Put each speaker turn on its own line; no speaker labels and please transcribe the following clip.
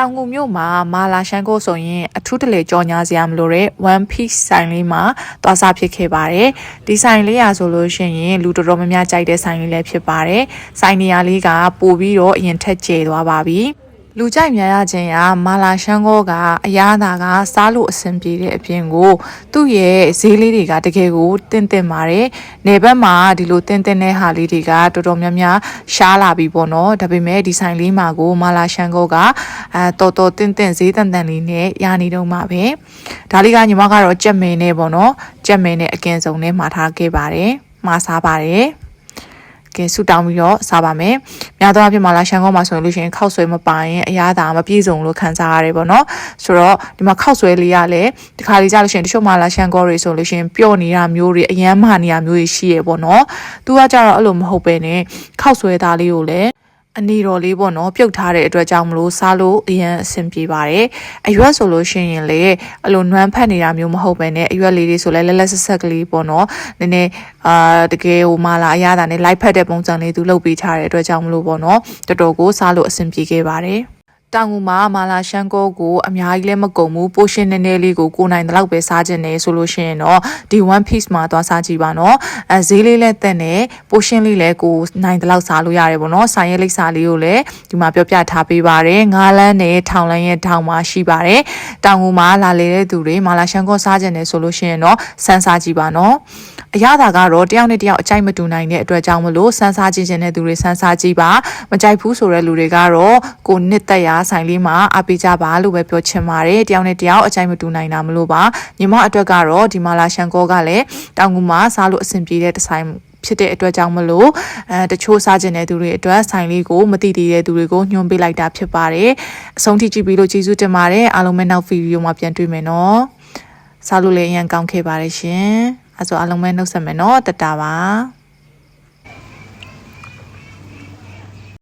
တောင်ငူမြို့မှာမာလာရှန်ကိုဆိုရင်အထူးတလေကြော်ညာစရာမလိုတဲ့ one piece ဆိုင်လေးမှာသွားစားဖြစ်ခဲ့ပါတယ်ဒီဆိုင်လေးရာဆိုလို့ရှိရင်လူတော်တော်များများကြိုက်တဲ့ဆိုင်လေးလည်းဖြစ်ပါတယ်ဆိုင်နေရာလေးကပို့ပြီးတော့အရင်ထက်ကျသွားပါပြီ လူကြိုက်များရခြင်းကမာလာရှန်ကိုကအရာသာကစားလို့အဆင်ပြေတဲ့အပြင်ကို သူ့ရဲ့ဈေးလေးတွေကတကယ်ကိုတင့်တင့်ပါတယ်။နေဘက်မှာဒီလိုတင့်တင့်တဲ့ဟာလေးတွေကတော်တော်များများရှားလာပြီပေါ့နော်။ဒါပေမဲ့ဒီဆိုင်လေးမှာကိုမာလာရှန်ကိုကအဲတော်တော်တင့်တင့်ဈေးတန်တန်လေးနဲ့ရနေတော့မှာပဲ။ဒါလေးကညီမကတော့ကြက်မင်းနဲ့ပေါ့နော်။ကြက်မင်းနဲ့အကင်စုံနဲ့မှာထားခဲ့ပါတယ်။မှာစားပါတယ်။ ကဲဆူတောင်းပြီးတော့စားပါမယ်။များသောအားဖြင့်မာလာရှန်ကောမှာဆိုရင်လို့ရှိရင်ခောက်ဆွဲမပိုင်အရသာမပြည့်စုံလို့ခံစားရတယ်ပေါ့နော်။ဆိုတော့ဒီမှာခောက်ဆွဲလေးရလဲဒီခါလေးကြလို့ရှိရင်တချို့မာလာရှန်ကောတွေဆိုလို့ရှိရင်ပျော့နေတာမျိုးတွေအယမ်းမာနေတာမျိုးတွေရှိရပေါ့နော်။သူကကြတော့အဲ့လိုမဟုတ်ပဲねခောက်ဆွဲသားလေးကိုလည်း အနေတော်လေးပေါ့နော်ပြုတ်ထားတဲ့အတွက်ကြောင့်မလို့စားလို့အရင်အဆင်ပြေပါတယ်အရွက်ဆိုလို့ရှိရင်လေအဲ့လိုနွမ်းဖက်နေတာမျိုးမဟုတ်ပဲねအရွက်လေးတွေဆိုလဲလက်လက်ဆက်ဆက်ကလေးပေါ့နော်နည်းနည်းအာတကယ်ဟိုမာလာအရသာနဲ့လိုက်ဖက်တဲ့ပုံစံလေးသူလုပ်ပေးထားတဲ့အတွက်ကြောင့်မလို့ပေါ့နော်တော်တော်ကိုစားလို့အဆင်ပြေခဲ့ပါတယ် တောင်ငူမှာမာလာရှန်ကိုကိုအများကြီးလည်းမကုန်ဘူးပိုရှင်နည်းနည်းလေးကိုကိုနိုင်တဲ့လောက်ပဲစားခြင်းနဲ့ဆိုလို့ရှိရင်တော့ဒီ one piece မှာသွားစားကြည့်ပါနော်အဲဈေးလေးလည်းတက်နေပိုရှင်လေးလည်းကိုနိုင်တဲ့လောက်စားလို့ရတယ်ပေါ့နော်ဆိုင်ရဲ့လိပ်စာလေးကိုလည်းဒီမှာပြောပြထားပေးပါတယ်ငါးလန်းနဲ့ထောင်လန်းရဲ့ထောင်မှာရှိပါတယ်တောင်ငူမှာလာလေတဲ့သူတွေမာလာရှန်ကိုစားခြင်းနဲ့ဆိုလို့ရှိရင်တော့စမ်းစားကြည့်ပါနော် အရသာကတော့တယောက်နဲ့တယောက်အကြိုက်မတူနိုင်တဲ့အတွက်ကြောင့်မလို့စမ်းစားကြည့်ခြင်းတဲ့သူတွေစမ်းစားကြည့်ပါမကြိုက်ဘူးဆိုတဲ့လူတွေကတော့ကိုနှစ်သက်ရာဆိုင်လေးမှာအပေးကြပါလို့ပဲပြောချင်ပါတယ်တယောက်နဲ့တယောက်အကြိုက်မတူနိုင်တာမလို့ပါညီမအတွက်ကတော့ဒီမာလာရှန်ကောကလည်းတောင်ကူမှာစားလို့အဆင်ပြေတဲ့ဒီဇိုင်းဖြစ်တဲ့အတွက်ကြောင့်မလို့အဲတချို့စားကျင်တဲ့သူတွေအတွက်ဆိုင်လေးကိုမတိတည်တဲ့သူတွေကိုညွှန်ပေးလိုက်တာဖြစ်ပါတယ်အဆုံးထိကြည့်ပြီးလို့ကျေးဇူးတင်ပါတယ်အားလုံးပဲနောက်ဗီဒီယိုမှာပြန်တွေ့မယ်နော်စားလို့လည်းအရင်ကောင်းခဲ့ပါတယ်ရှင် အဲဆိုအားလုံးပဲနှုတ်ဆက်မယ်နော်တတာပါ